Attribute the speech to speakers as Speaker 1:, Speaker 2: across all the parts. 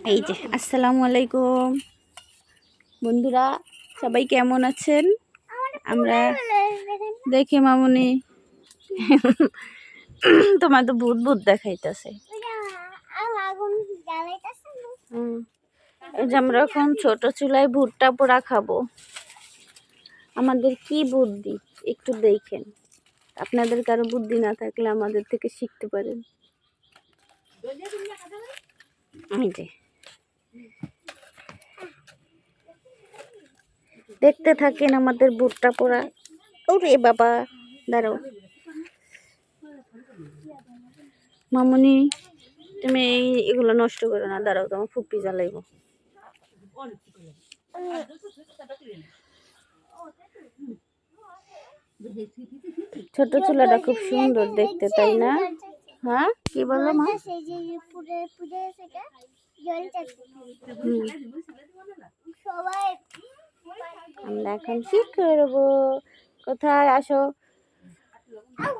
Speaker 1: এই যে, আসসালামু আলাইকুম। বন্ধুরা, সবাই কেমন আছেন? আমরা দেখে মামুনি। তোমার তো ভূত ভূত দেখাইতেছে। এই যে আমরা এখন ছোট চুলায় ভুট্টা পোড়া খাব। আমাদের কি বুদ্ধি? একটু দেখেন। আপনাদের কারও বুদ্ধি না থাকলে আমাদের থেকে শিখতে পারেন। এই যে। দেখতে থাকেন আমাদের বুটটা পোড়া। ওরে বাবা, দাঁড়াও। মামনি, তুমি এই এগুলো নষ্ট করো না, দাঁড়াও, তোমার ফুপি জ্বালাইব। ছোট চুলাটা খুব সুন্দর দেখতে, তাই না? হ্যাঁ? কি বলো মা? আমরা এখন কি করব? কোথায়? আসো।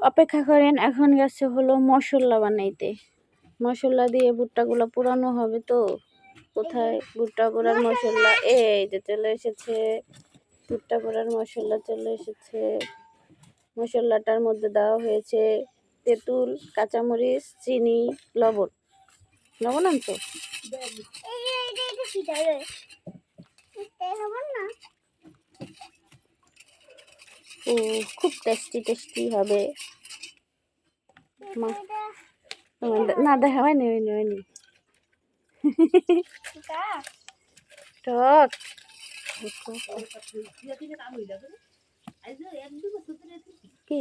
Speaker 1: অপেক্ষা করেন, এখন গেছে হলো মশলা বানাইতে। মশলা দিয়ে ভুট্টাগুলো পোড়ানো হবে তো। কোথায়? ভুট্টা পোড়ার মশলা, এই যে চলে এসেছে। ভুট্টা পোড়ার মশলা চলে এসেছে। মশলাটার মধ্যে দেওয়া হয়েছে তেঁতুল, কাঁচামরিচ, চিনি, লবণ।
Speaker 2: লবণান তো
Speaker 1: ও খুব টেস্টি টেস্টি হবে। না দেখা হয়নি হয়নি হয়নি। টক। কি?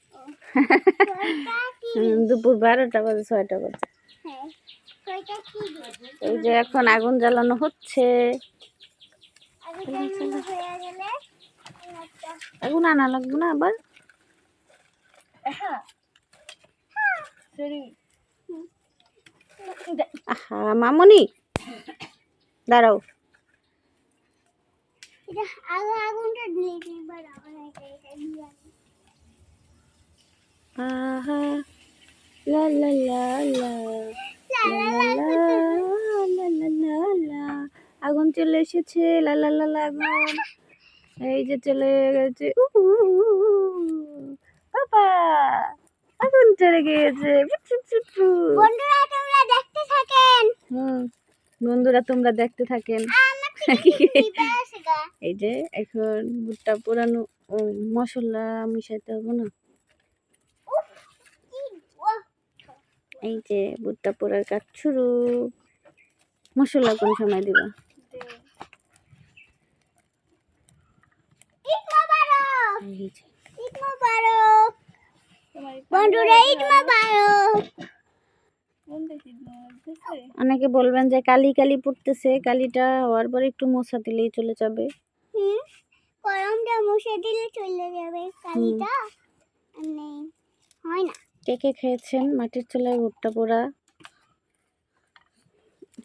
Speaker 1: দুপুর বারোটা বাজে, ছয়টা বাজে। এই যে এখন আগুন জ্বালানো হচ্ছে। আগুন আনা লাগবে না আবার? মামনি। দাঁড়াও।
Speaker 2: আগুনটা দিয়ে
Speaker 1: আহা লা লা লা লা
Speaker 2: লা লা লা
Speaker 1: লা। আগুন চলে এসেছে লা লা লা লা আগুন এই যে চলে গেছে বাবা আগুন চলে গিয়েছে।
Speaker 2: বন্ধুরা তোমরা দেখতে থাকেন
Speaker 1: হুম বন্ধুরা তোমরা দেখতে থাকেন এই যে এখন ভুট্টা পুরানো মশলা মিশাইতে হবে না এই যে ভুট্টা পোড়ার কাজ শুরু। মশলা কোন সময় দিবা। অনেকে বলবেন যে কালি কালি পড়তেছে কালিটা হওয়ার পর একটু মশা দিলেই চলে যাবে।
Speaker 2: গরমটা মুছে দিলে চলে যাবে কালিটা।
Speaker 1: টেকে খেয়েছেন? মাটির চুলায় ভুট্টা পোড়া